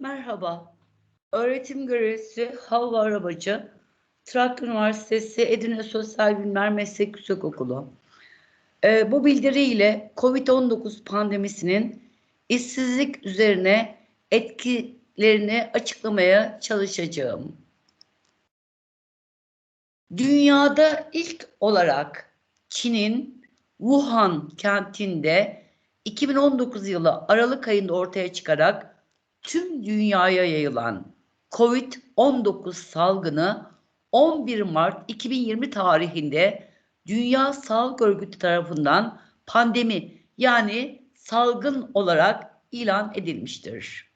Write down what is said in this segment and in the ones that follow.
Merhaba. Öğretim görevlisi Havva Arabacı, Trakya Üniversitesi Edirne Sosyal Bilimler Meslek Yüksekokulu. Ee, bu bildiriyle COVID-19 pandemisinin işsizlik üzerine etkilerini açıklamaya çalışacağım. Dünyada ilk olarak Çin'in Wuhan kentinde 2019 yılı Aralık ayında ortaya çıkarak tüm dünyaya yayılan COVID-19 salgını 11 Mart 2020 tarihinde Dünya Sağlık Örgütü tarafından pandemi yani salgın olarak ilan edilmiştir.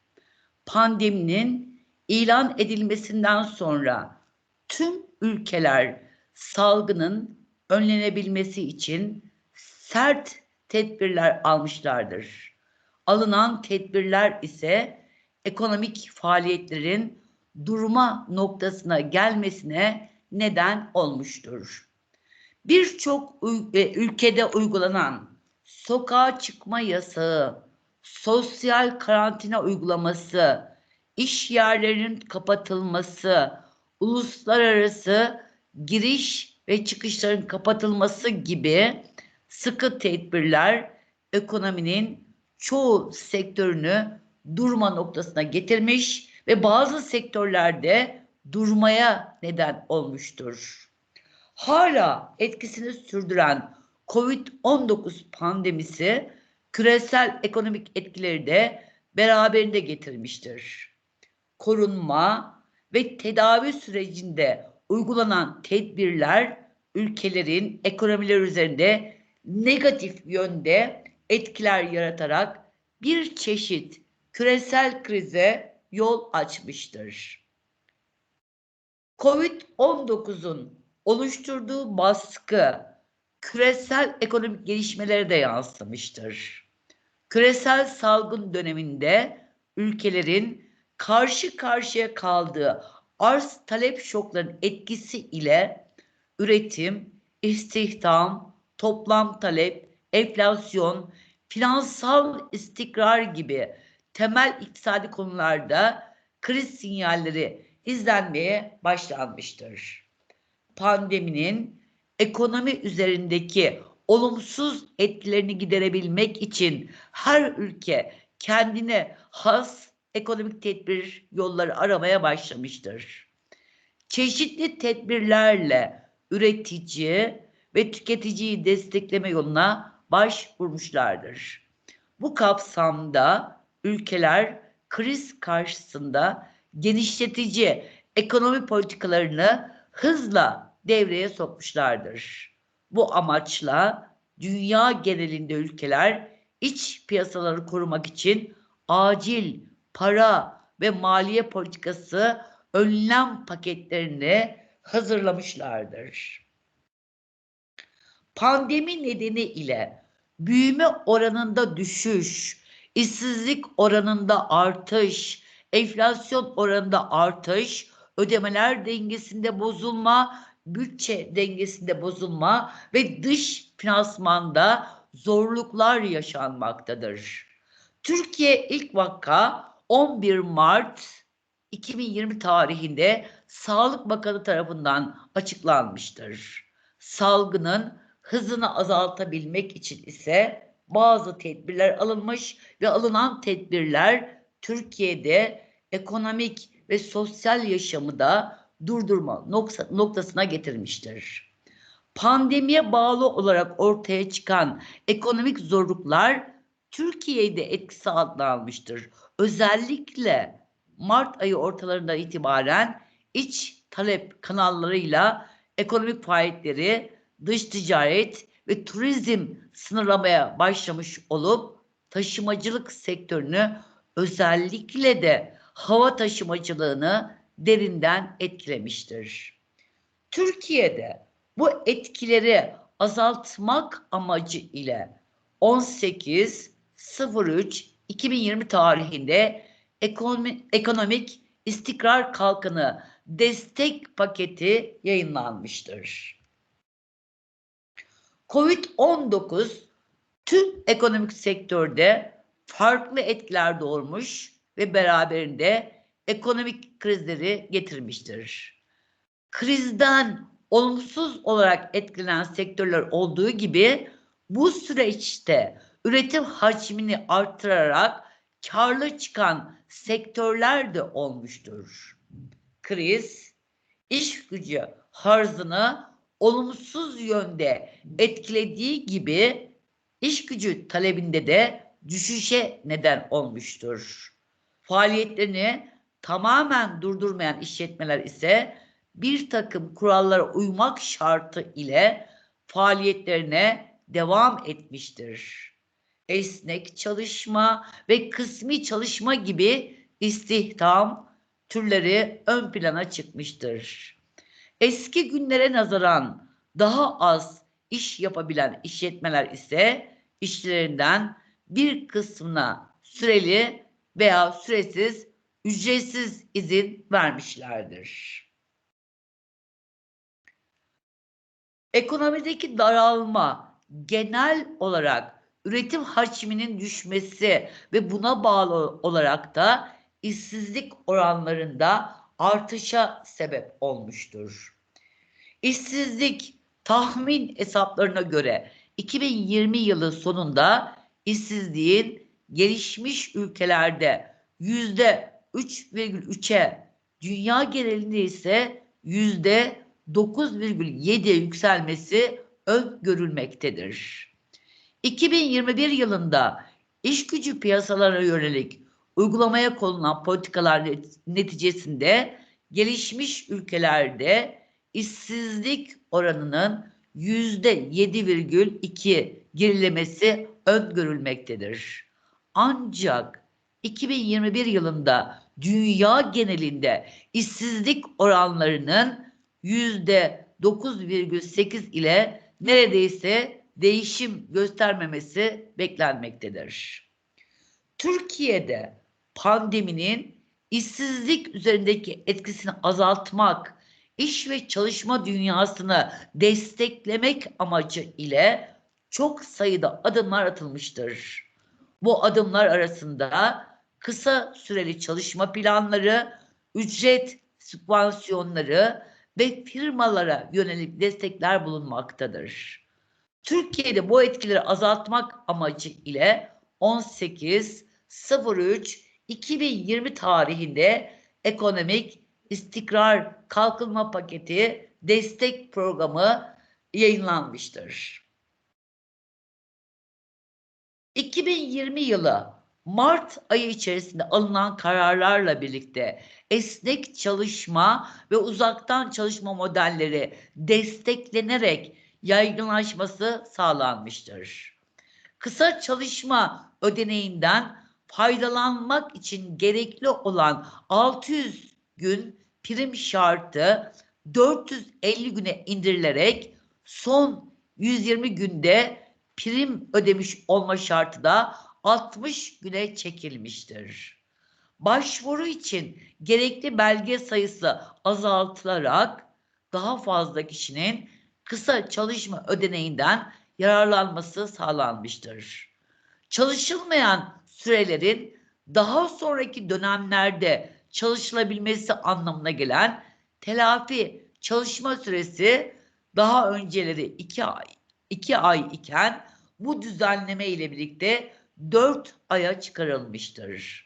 Pandeminin ilan edilmesinden sonra tüm ülkeler salgının önlenebilmesi için sert tedbirler almışlardır. Alınan tedbirler ise ekonomik faaliyetlerin durma noktasına gelmesine neden olmuştur. Birçok e, ülkede uygulanan sokağa çıkma yasağı, sosyal karantina uygulaması, iş yerlerinin kapatılması, uluslararası giriş ve çıkışların kapatılması gibi sıkı tedbirler ekonominin çoğu sektörünü durma noktasına getirmiş ve bazı sektörlerde durmaya neden olmuştur. Hala etkisini sürdüren COVID-19 pandemisi küresel ekonomik etkileri de beraberinde getirmiştir. Korunma ve tedavi sürecinde uygulanan tedbirler ülkelerin ekonomiler üzerinde negatif yönde etkiler yaratarak bir çeşit küresel krize yol açmıştır. Covid-19'un oluşturduğu baskı küresel ekonomik gelişmelere de yansımıştır. Küresel salgın döneminde ülkelerin karşı karşıya kaldığı arz talep şoklarının etkisi ile üretim, istihdam, toplam talep, enflasyon, finansal istikrar gibi temel iktisadi konularda kriz sinyalleri izlenmeye başlanmıştır. Pandeminin ekonomi üzerindeki olumsuz etkilerini giderebilmek için her ülke kendine has ekonomik tedbir yolları aramaya başlamıştır. Çeşitli tedbirlerle üretici ve tüketiciyi destekleme yoluna başvurmuşlardır. Bu kapsamda ülkeler kriz karşısında genişletici ekonomi politikalarını hızla devreye sokmuşlardır. Bu amaçla dünya genelinde ülkeler iç piyasaları korumak için acil para ve maliye politikası önlem paketlerini hazırlamışlardır. Pandemi nedeni ile büyüme oranında düşüş, işsizlik oranında artış, enflasyon oranında artış, ödemeler dengesinde bozulma, bütçe dengesinde bozulma ve dış finansmanda zorluklar yaşanmaktadır. Türkiye ilk vaka 11 Mart 2020 tarihinde Sağlık Bakanı tarafından açıklanmıştır. Salgının hızını azaltabilmek için ise bazı tedbirler alınmış ve alınan tedbirler Türkiye'de ekonomik ve sosyal yaşamı da durdurma noktasına getirmiştir. Pandemiye bağlı olarak ortaya çıkan ekonomik zorluklar Türkiye'de etkisi altına almıştır. Özellikle Mart ayı ortalarından itibaren iç talep kanallarıyla ekonomik faaliyetleri, dış ticaret ve turizm sınırlamaya başlamış olup taşımacılık sektörünü özellikle de hava taşımacılığını derinden etkilemiştir. Türkiye'de bu etkileri azaltmak amacı ile 18.03.2020 tarihinde ekonomi, ekonomik istikrar kalkanı destek paketi yayınlanmıştır. Covid-19 tüm ekonomik sektörde farklı etkiler doğurmuş ve beraberinde ekonomik krizleri getirmiştir. Krizden olumsuz olarak etkilenen sektörler olduğu gibi bu süreçte üretim hacmini artırarak karlı çıkan sektörler de olmuştur. Kriz, iş gücü harzını olumsuz yönde etkilediği gibi iş gücü talebinde de düşüşe neden olmuştur. Faaliyetlerini tamamen durdurmayan işletmeler ise bir takım kurallara uymak şartı ile faaliyetlerine devam etmiştir. Esnek çalışma ve kısmi çalışma gibi istihdam türleri ön plana çıkmıştır. Eski günlere nazaran daha az iş yapabilen işletmeler ise işçilerinden bir kısmına süreli veya süresiz ücretsiz izin vermişlerdir. Ekonomideki daralma genel olarak üretim hacminin düşmesi ve buna bağlı olarak da işsizlik oranlarında artışa sebep olmuştur. İşsizlik tahmin hesaplarına göre 2020 yılı sonunda işsizliğin gelişmiş ülkelerde yüzde 3,3'e, dünya genelinde ise yüzde 9,7'ye yükselmesi öngörülmektedir. 2021 yılında iş gücü piyasalara yönelik uygulamaya konulan politikalar neticesinde gelişmiş ülkelerde işsizlik oranının yüzde 7,2 gerilemesi öngörülmektedir. Ancak 2021 yılında dünya genelinde işsizlik oranlarının yüzde 9,8 ile neredeyse değişim göstermemesi beklenmektedir. Türkiye'de pandeminin işsizlik üzerindeki etkisini azaltmak, iş ve çalışma dünyasını desteklemek amacı ile çok sayıda adımlar atılmıştır. Bu adımlar arasında kısa süreli çalışma planları, ücret sübvansiyonları ve firmalara yönelik destekler bulunmaktadır. Türkiye'de bu etkileri azaltmak amacı ile 18.03.2020 tarihinde ekonomik istikrar kalkınma paketi destek programı yayınlanmıştır. 2020 yılı Mart ayı içerisinde alınan kararlarla birlikte esnek çalışma ve uzaktan çalışma modelleri desteklenerek yaygınlaşması sağlanmıştır. Kısa çalışma ödeneğinden faydalanmak için gerekli olan 600 gün prim şartı 450 güne indirilerek son 120 günde prim ödemiş olma şartı da 60 güne çekilmiştir. Başvuru için gerekli belge sayısı azaltılarak daha fazla kişinin kısa çalışma ödeneğinden yararlanması sağlanmıştır. Çalışılmayan sürelerin daha sonraki dönemlerde çalışılabilmesi anlamına gelen telafi çalışma süresi daha önceleri 2 ay 2 ay iken bu düzenleme ile birlikte 4 aya çıkarılmıştır.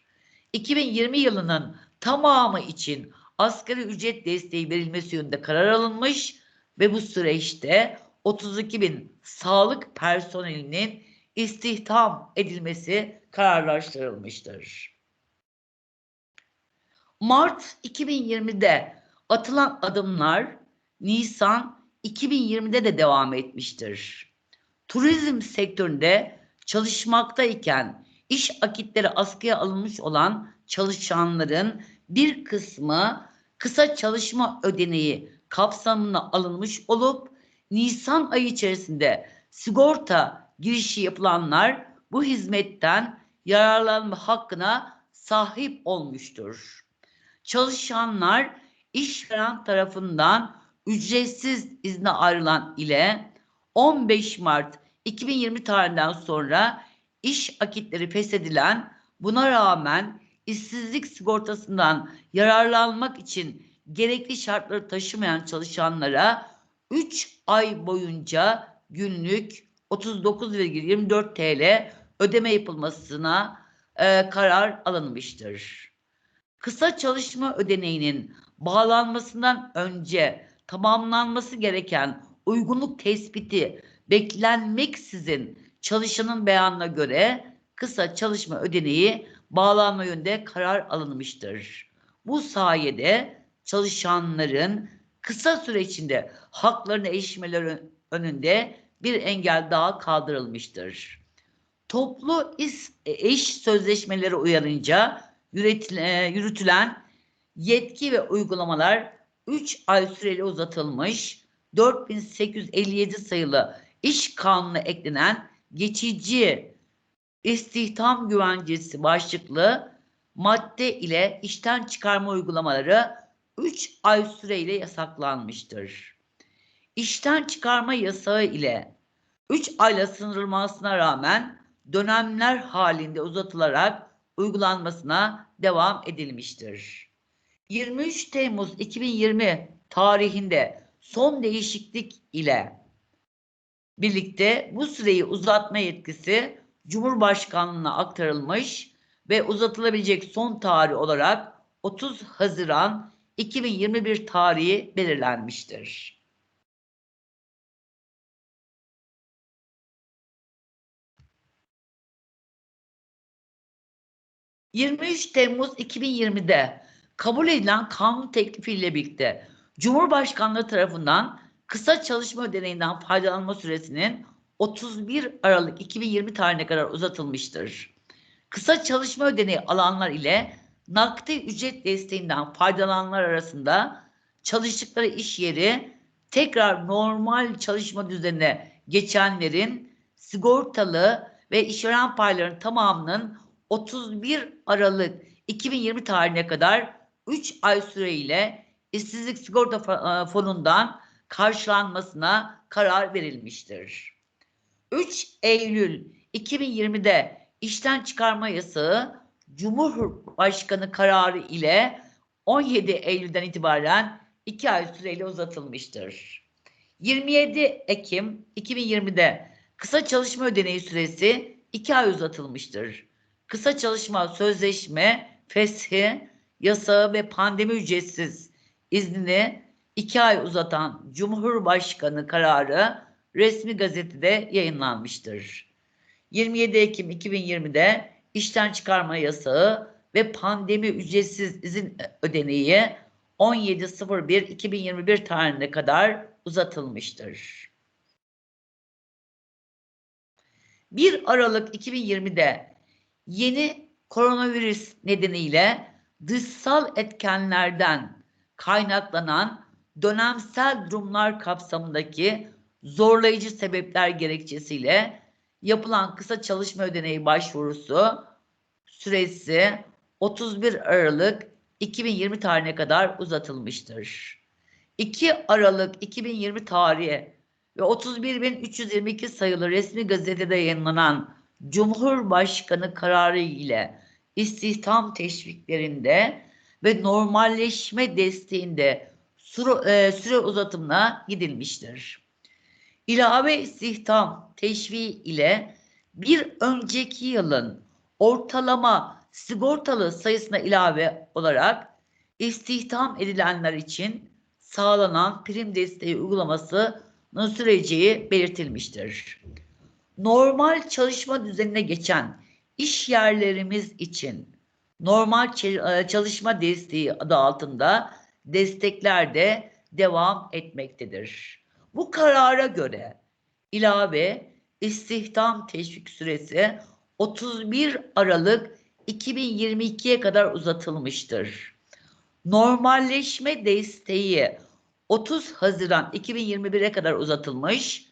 2020 yılının tamamı için asgari ücret desteği verilmesi yönünde karar alınmış ve bu süreçte 32 bin sağlık personelinin istihdam edilmesi kararlaştırılmıştır. Mart 2020'de atılan adımlar Nisan 2020'de de devam etmiştir. Turizm sektöründe çalışmaktayken iş akitleri askıya alınmış olan çalışanların bir kısmı kısa çalışma ödeneği kapsamına alınmış olup Nisan ayı içerisinde sigorta girişi yapılanlar bu hizmetten yararlanma hakkına sahip olmuştur. Çalışanlar işveren tarafından ücretsiz izne ayrılan ile 15 Mart 2020 tarihinden sonra iş akitleri feshedilen buna rağmen işsizlik sigortasından yararlanmak için gerekli şartları taşımayan çalışanlara 3 ay boyunca günlük 39,24 TL ödeme yapılmasına e, karar alınmıştır. Kısa çalışma ödeneğinin bağlanmasından önce tamamlanması gereken uygunluk tespiti beklenmeksizin çalışanın beyanına göre kısa çalışma ödeneği bağlanma yönde karar alınmıştır. Bu sayede çalışanların kısa süre içinde haklarına erişmeleri önünde bir engel daha kaldırılmıştır. Toplu iş, iş sözleşmeleri uyarınca yürütülen yetki ve uygulamalar 3 ay süreli uzatılmış, 4857 sayılı iş kanunu eklenen geçici istihdam güvencesi başlıklı madde ile işten çıkarma uygulamaları 3 ay süreyle yasaklanmıştır. İşten çıkarma yasağı ile 3 ayla sınırılmasına rağmen dönemler halinde uzatılarak uygulanmasına devam edilmiştir. 23 Temmuz 2020 tarihinde son değişiklik ile birlikte bu süreyi uzatma yetkisi Cumhurbaşkanlığına aktarılmış ve uzatılabilecek son tarih olarak 30 Haziran 2021 tarihi belirlenmiştir. ...23 Temmuz 2020'de kabul edilen kanun teklifiyle birlikte Cumhurbaşkanlığı tarafından kısa çalışma ödeneğinden faydalanma süresinin 31 Aralık 2020 tarihine kadar uzatılmıştır. Kısa çalışma ödeneği alanlar ile nakdi ücret desteğinden faydalananlar arasında çalıştıkları iş yeri tekrar normal çalışma düzenine geçenlerin sigortalı ve işveren paylarının tamamının 31 Aralık 2020 tarihine kadar 3 ay süreyle işsizlik sigorta fonundan karşılanmasına karar verilmiştir. 3 Eylül 2020'de işten çıkarma yasağı Cumhurbaşkanı kararı ile 17 Eylül'den itibaren 2 ay süreyle uzatılmıştır. 27 Ekim 2020'de kısa çalışma ödeneği süresi 2 ay uzatılmıştır. Kısa çalışma sözleşme, feshi, yasağı ve pandemi ücretsiz iznini 2 ay uzatan Cumhurbaşkanı kararı resmi gazetede yayınlanmıştır. 27 Ekim 2020'de işten çıkarma yasağı ve pandemi ücretsiz izin ödeneği 17.01.2021 tarihine kadar uzatılmıştır. 1 Aralık 2020'de yeni koronavirüs nedeniyle dışsal etkenlerden kaynaklanan dönemsel durumlar kapsamındaki zorlayıcı sebepler gerekçesiyle yapılan kısa çalışma ödeneği başvurusu süresi 31 Aralık 2020 tarihine kadar uzatılmıştır. 2 Aralık 2020 tarihi ve 31.322 sayılı resmi gazetede yayınlanan Cumhurbaşkanı kararı ile istihdam teşviklerinde ve normalleşme desteğinde süre, e, süre uzatımına gidilmiştir ilave istihdam teşviği ile bir önceki yılın ortalama sigortalı sayısına ilave olarak istihdam edilenler için sağlanan prim desteği uygulamasının süreceği belirtilmiştir. Normal çalışma düzenine geçen iş yerlerimiz için normal e, çalışma desteği adı altında destekler de devam etmektedir. Bu karara göre ilave istihdam teşvik süresi 31 Aralık 2022'ye kadar uzatılmıştır. Normalleşme desteği 30 Haziran 2021'e kadar uzatılmış.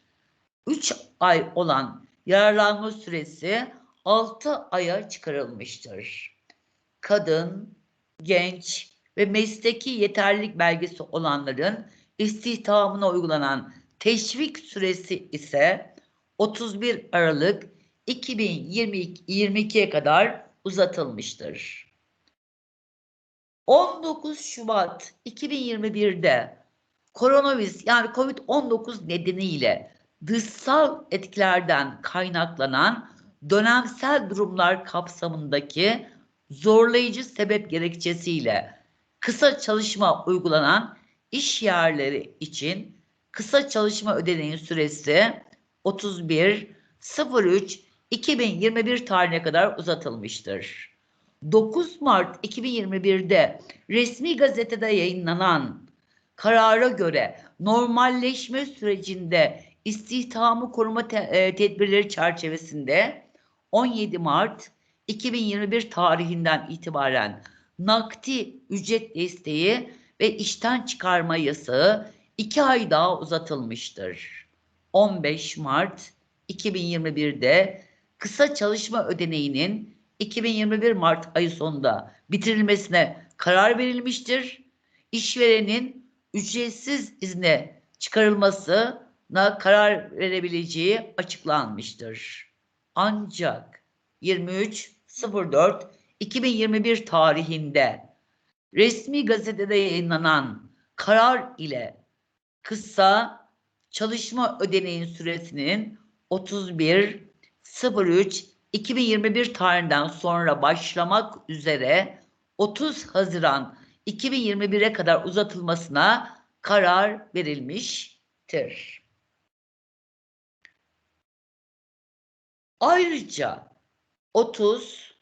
3 ay olan yararlanma süresi 6 aya çıkarılmıştır. Kadın, genç ve mesleki yeterlilik belgesi olanların istihdamına uygulanan teşvik süresi ise 31 Aralık 2022'ye kadar uzatılmıştır. 19 Şubat 2021'de koronavirüs yani COVID-19 nedeniyle dışsal etkilerden kaynaklanan dönemsel durumlar kapsamındaki zorlayıcı sebep gerekçesiyle kısa çalışma uygulanan iş yerleri için kısa çalışma ödeneğin süresi 31 03 2021 tarihine kadar uzatılmıştır. 9 Mart 2021'de resmi gazetede yayınlanan karara göre normalleşme sürecinde istihdamı koruma te- e, tedbirleri çerçevesinde 17 Mart 2021 tarihinden itibaren nakdi ücret desteği ve işten çıkarma yasağı 2 ay daha uzatılmıştır. 15 Mart 2021'de kısa çalışma ödeneğinin 2021 Mart ayı sonunda bitirilmesine karar verilmiştir. İşverenin ücretsiz izne çıkarılmasına karar verebileceği açıklanmıştır. Ancak 23.04.2021 tarihinde resmi gazetede yayınlanan karar ile kısa çalışma ödeneğin süresinin 31 03 2021 tarihinden sonra başlamak üzere 30 Haziran 2021'e kadar uzatılmasına karar verilmiştir. Ayrıca 30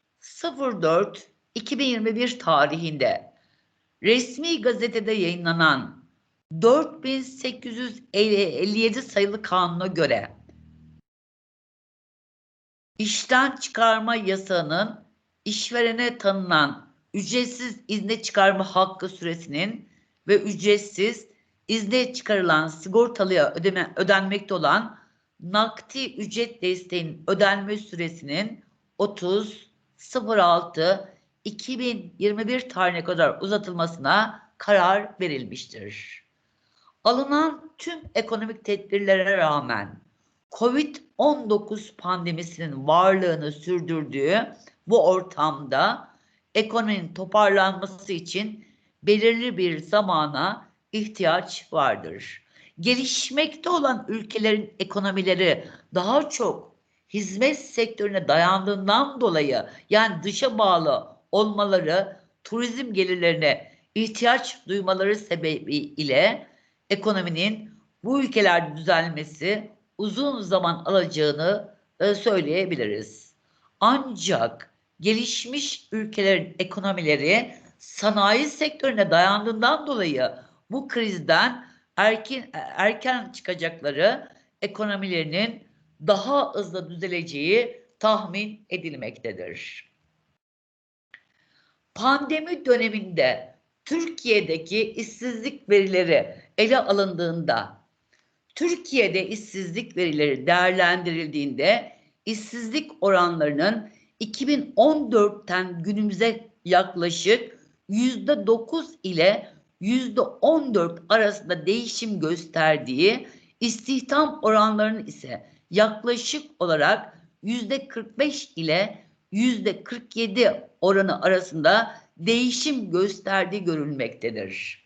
04 2021 tarihinde resmi gazetede yayınlanan 4857 sayılı kanuna göre işten çıkarma yasağının işverene tanınan ücretsiz izne çıkarma hakkı süresinin ve ücretsiz izne çıkarılan sigortalıya ödeme, ödenmekte olan nakdi ücret desteğinin ödenme süresinin 30 06 2021 tarihine kadar uzatılmasına karar verilmiştir. Alınan tüm ekonomik tedbirlere rağmen COVID-19 pandemisinin varlığını sürdürdüğü bu ortamda ekonominin toparlanması için belirli bir zamana ihtiyaç vardır. Gelişmekte olan ülkelerin ekonomileri daha çok hizmet sektörüne dayandığından dolayı yani dışa bağlı olmaları turizm gelirlerine ihtiyaç duymaları sebebiyle ekonominin bu ülkelerde düzelmesi uzun zaman alacağını e, söyleyebiliriz. Ancak gelişmiş ülkelerin ekonomileri sanayi sektörüne dayandığından dolayı bu krizden erken erken çıkacakları ekonomilerinin daha hızlı düzeleceği tahmin edilmektedir. Pandemi döneminde Türkiye'deki işsizlik verileri ele alındığında Türkiye'de işsizlik verileri değerlendirildiğinde işsizlik oranlarının 2014'ten günümüze yaklaşık %9 ile %14 arasında değişim gösterdiği, istihdam oranlarının ise yaklaşık olarak %45 ile %47 oranı arasında değişim gösterdiği görülmektedir.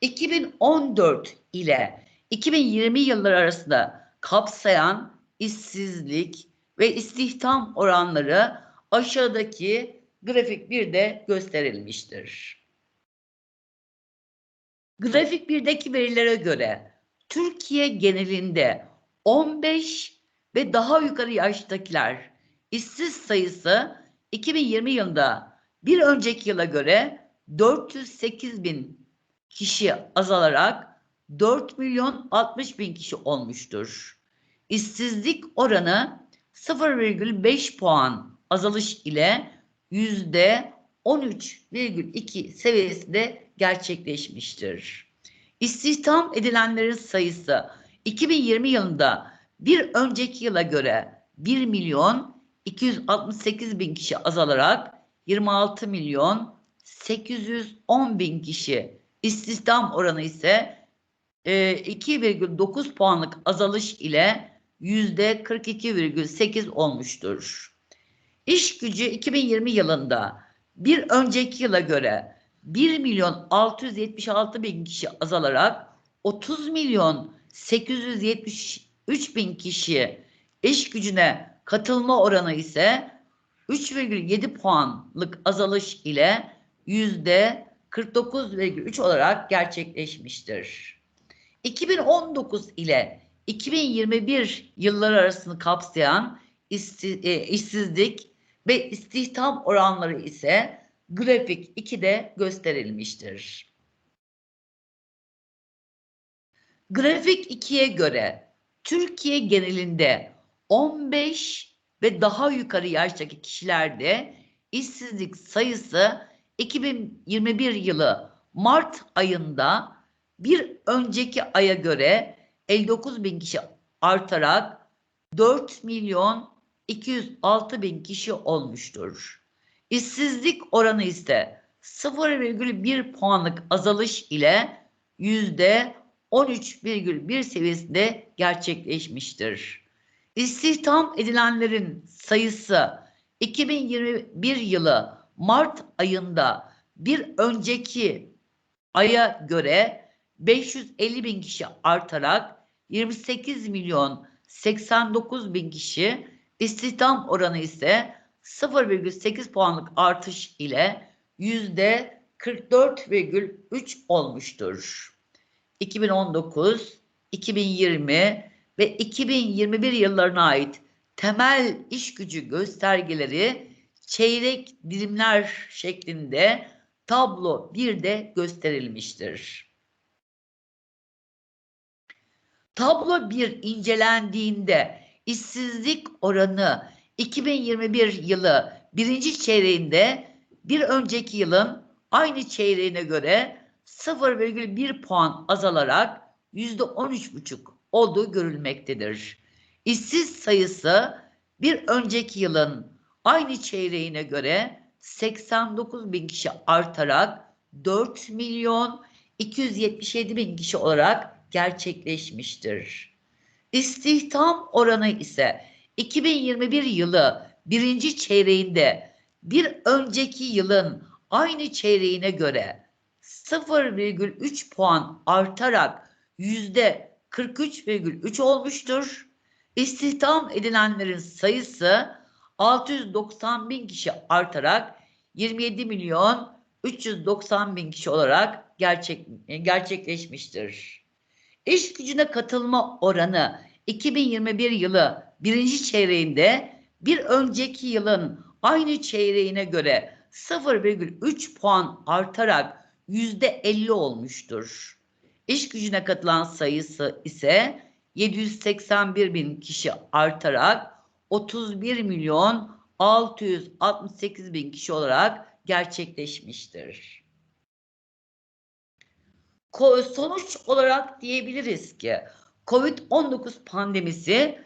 2014 ile 2020 yılları arasında kapsayan işsizlik ve istihdam oranları aşağıdaki grafik 1'de gösterilmiştir. Grafik 1'deki verilere göre Türkiye genelinde 15 ve daha yukarı yaştakiler işsiz sayısı 2020 yılında bir önceki yıla göre 408 bin kişi azalarak 4 milyon 60 bin kişi olmuştur. İşsizlik oranı 0,5 puan azalış ile yüzde 13,2 seviyesinde gerçekleşmiştir. İstihdam edilenlerin sayısı 2020 yılında bir önceki yıla göre 1 milyon 268 bin kişi azalarak 26 milyon 810 bin kişi istihdam oranı ise 2,9 puanlık azalış ile %42,8 olmuştur. İş gücü 2020 yılında bir önceki yıla göre 1 milyon 676 bin kişi azalarak 30 milyon 873 bin kişi iş gücüne katılma oranı ise 3,7 puanlık azalış ile yüzde 49,3 olarak gerçekleşmiştir. 2019 ile 2021 yılları arasını kapsayan e, işsizlik ve istihdam oranları ise grafik 2'de gösterilmiştir. Grafik 2'ye göre Türkiye genelinde 15 ve daha yukarı yaştaki kişilerde işsizlik sayısı 2021 yılı Mart ayında bir önceki aya göre 59 bin kişi artarak 4 milyon 206 bin kişi olmuştur. İşsizlik oranı ise 0,1 puanlık azalış ile yüzde 13,1 seviyesinde gerçekleşmiştir. İstihdam edilenlerin sayısı 2021 yılı Mart ayında bir önceki aya göre 550 bin kişi artarak 28 milyon 89 bin kişi istihdam oranı ise 0,8 puanlık artış ile yüzde 44,3 olmuştur. 2019, 2020 ve 2021 yıllarına ait temel iş gücü göstergeleri çeyrek dilimler şeklinde tablo 1'de gösterilmiştir. Tablo 1 incelendiğinde işsizlik oranı 2021 yılı birinci çeyreğinde bir önceki yılın aynı çeyreğine göre 0,1 puan azalarak %13,5 olduğu görülmektedir. İşsiz sayısı bir önceki yılın aynı çeyreğine göre 89 bin kişi artarak 4 milyon 277 bin kişi olarak gerçekleşmiştir. İstihdam oranı ise 2021 yılı birinci çeyreğinde bir önceki yılın aynı çeyreğine göre 0,3 puan artarak yüzde 43,3 olmuştur. İstihdam edilenlerin sayısı 690 bin kişi artarak 27 milyon 390 bin kişi olarak gerçek, gerçekleşmiştir. İş gücüne katılma oranı 2021 yılı birinci çeyreğinde bir önceki yılın aynı çeyreğine göre 0,3 puan artarak yüzde 50 olmuştur. İş gücüne katılan sayısı ise 781 bin kişi artarak 31 milyon 668 bin kişi olarak gerçekleşmiştir. Sonuç olarak diyebiliriz ki COVID-19 pandemisi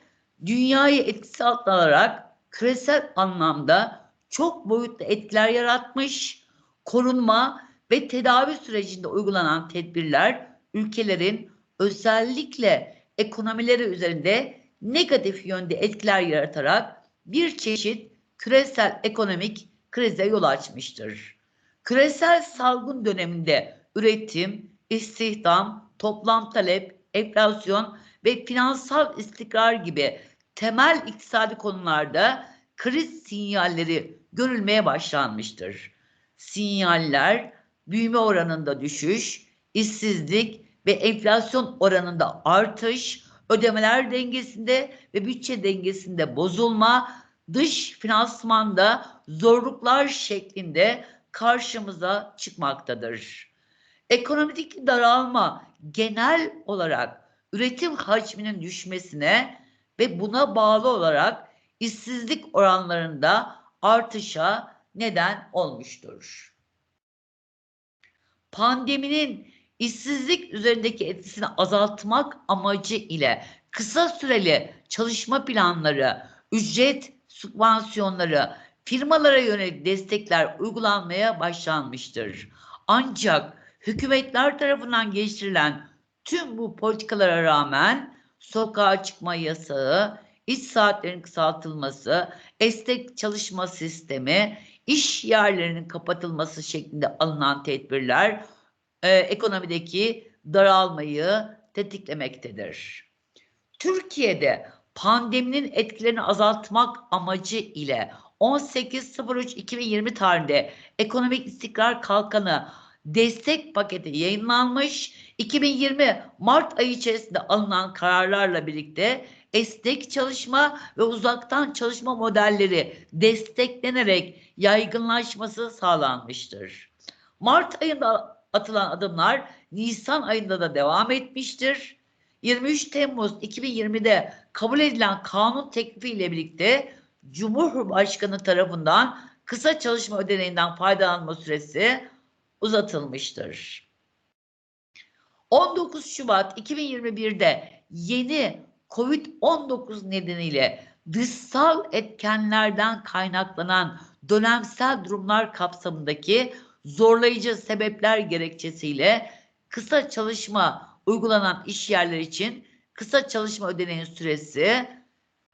dünyayı etkisi altına alarak küresel anlamda çok boyutlu etkiler yaratmış, korunma ve tedavi sürecinde uygulanan tedbirler ülkelerin özellikle ekonomileri üzerinde negatif yönde etkiler yaratarak bir çeşit küresel ekonomik krize yol açmıştır. Küresel salgın döneminde üretim, istihdam, toplam talep, enflasyon ve finansal istikrar gibi temel iktisadi konularda kriz sinyalleri görülmeye başlanmıştır. Sinyaller büyüme oranında düşüş, işsizlik ve enflasyon oranında artış, ödemeler dengesinde ve bütçe dengesinde bozulma, dış finansmanda zorluklar şeklinde karşımıza çıkmaktadır. Ekonomik daralma genel olarak üretim hacminin düşmesine ve buna bağlı olarak işsizlik oranlarında artışa neden olmuştur. Pandeminin işsizlik üzerindeki etkisini azaltmak amacı ile kısa süreli çalışma planları, ücret sübvansiyonları, firmalara yönelik destekler uygulanmaya başlanmıştır. Ancak hükümetler tarafından geliştirilen tüm bu politikalara rağmen sokağa çıkma yasağı, iş saatlerinin kısaltılması, esnek çalışma sistemi, iş yerlerinin kapatılması şeklinde alınan tedbirler e, ekonomideki daralmayı tetiklemektedir. Türkiye'de pandeminin etkilerini azaltmak amacı ile 18.03.2020 tarihinde Ekonomik İstikrar Kalkanı destek paketi yayınlanmış. 2020 Mart ayı içerisinde alınan kararlarla birlikte esnek çalışma ve uzaktan çalışma modelleri desteklenerek yaygınlaşması sağlanmıştır. Mart ayında atılan adımlar Nisan ayında da devam etmiştir. 23 Temmuz 2020'de kabul edilen kanun teklifi ile birlikte Cumhurbaşkanı tarafından kısa çalışma ödeneğinden faydalanma süresi uzatılmıştır. 19 Şubat 2021'de yeni COVID-19 nedeniyle dışsal etkenlerden kaynaklanan dönemsel durumlar kapsamındaki zorlayıcı sebepler gerekçesiyle kısa çalışma uygulanan iş yerleri için kısa çalışma ödeneğinin süresi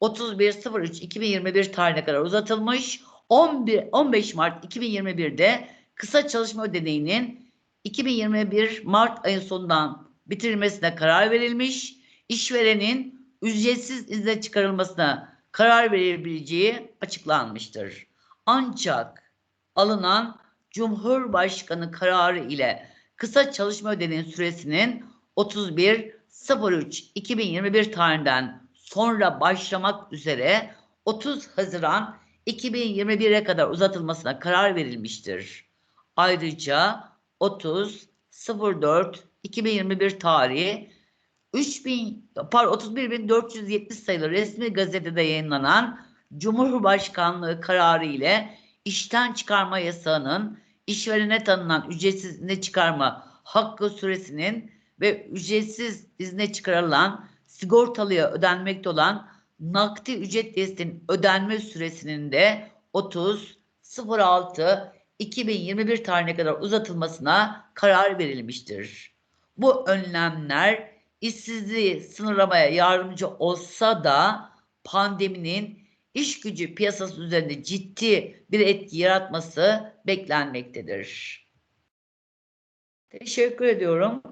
31.03.2021 tarihine kadar uzatılmış. 11, 15 Mart 2021'de kısa çalışma ödeneğinin 2021 Mart ayı sonundan bitirilmesine karar verilmiş. İşverenin ücretsiz izne çıkarılmasına karar verebileceği açıklanmıştır. Ancak alınan Cumhurbaşkanı kararı ile kısa çalışma ödeneğinin süresinin 31.03.2021 tarihinden sonra başlamak üzere 30 Haziran 2021'e kadar uzatılmasına karar verilmiştir. Ayrıca 30 04 2021 tarihi 3000 pardon 31470 sayılı resmi gazetede yayınlanan Cumhurbaşkanlığı kararı ile işten çıkarma yasağının işverene tanınan ücretsiz izne çıkarma hakkı süresinin ve ücretsiz izne çıkarılan sigortalıya ödenmekte olan nakdi ücret desteğinin ödenme süresinin de 30 06 2021 tarihine kadar uzatılmasına karar verilmiştir. Bu önlemler işsizliği sınırlamaya yardımcı olsa da pandeminin iş gücü piyasası üzerinde ciddi bir etki yaratması beklenmektedir. Teşekkür ediyorum.